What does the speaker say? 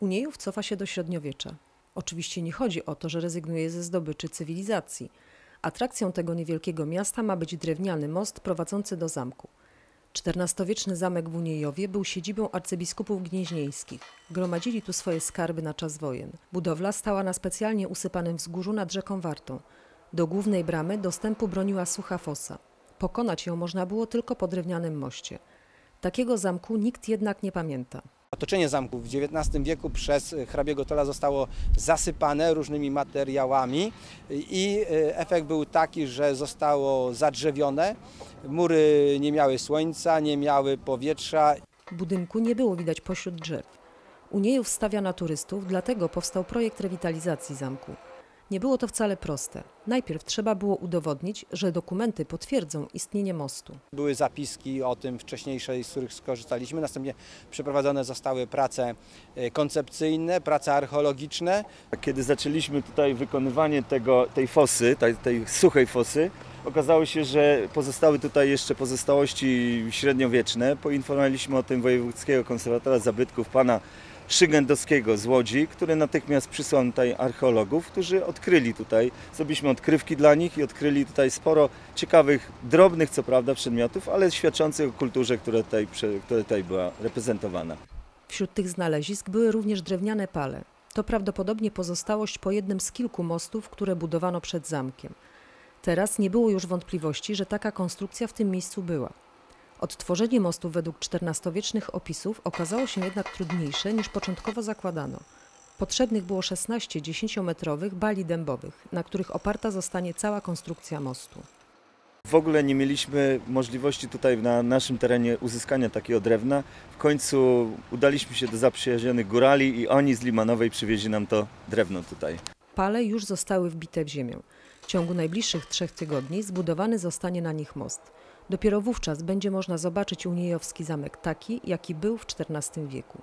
Uniejów cofa się do średniowiecza. Oczywiście nie chodzi o to, że rezygnuje ze zdobyczy cywilizacji. Atrakcją tego niewielkiego miasta ma być drewniany most prowadzący do zamku. XIV-wieczny zamek w Uniejowie był siedzibą arcybiskupów gnieźnieńskich. Gromadzili tu swoje skarby na czas wojen. Budowla stała na specjalnie usypanym wzgórzu nad rzeką Wartą. Do głównej bramy dostępu broniła sucha fosa. Pokonać ją można było tylko po drewnianym moście. Takiego zamku nikt jednak nie pamięta. Otoczenie zamku w XIX wieku przez hrabiego Tola zostało zasypane różnymi materiałami i e, efekt był taki, że zostało zadrzewione. Mury nie miały słońca, nie miały powietrza. Budynku nie było widać pośród drzew. Uniejów stawia na turystów, dlatego powstał projekt rewitalizacji zamku. Nie było to wcale proste. Najpierw trzeba było udowodnić, że dokumenty potwierdzą istnienie mostu. Były zapiski o tym wcześniejsze, z których skorzystaliśmy. Następnie przeprowadzone zostały prace e, koncepcyjne, prace archeologiczne. Kiedy zaczęliśmy tutaj wykonywanie tego, tej fosy, tej, tej suchej fosy, okazało się, że pozostały tutaj jeszcze pozostałości średniowieczne. Poinformowaliśmy o tym wojewódzkiego konserwatora zabytków pana Szygędowskiego z Łodzi, który natychmiast przysłał tutaj archeologów, którzy odkryli tutaj, zrobiliśmy odkrywki dla nich i odkryli tutaj sporo ciekawych, drobnych co prawda przedmiotów, ale świadczących o kulturze, która tutaj, która tutaj była reprezentowana. Wśród tych znalezisk były również drewniane pale. To prawdopodobnie pozostałość po jednym z kilku mostów, które budowano przed zamkiem. Teraz nie było już wątpliwości, że taka konstrukcja w tym miejscu była. Odtworzenie mostu według XIV-wiecznych opisów okazało się jednak trudniejsze niż początkowo zakładano. Potrzebnych było 16 10-metrowych bali dębowych, na których oparta zostanie cała konstrukcja mostu. W ogóle nie mieliśmy możliwości tutaj na naszym terenie uzyskania takiego drewna. W końcu udaliśmy się do zaprzyjaźnionych górali i oni z Limanowej przywieźli nam to drewno tutaj. Pale już zostały wbite w ziemię. W ciągu najbliższych trzech tygodni zbudowany zostanie na nich most. Dopiero wówczas będzie można zobaczyć Uniejowski zamek taki, jaki był w XIV wieku.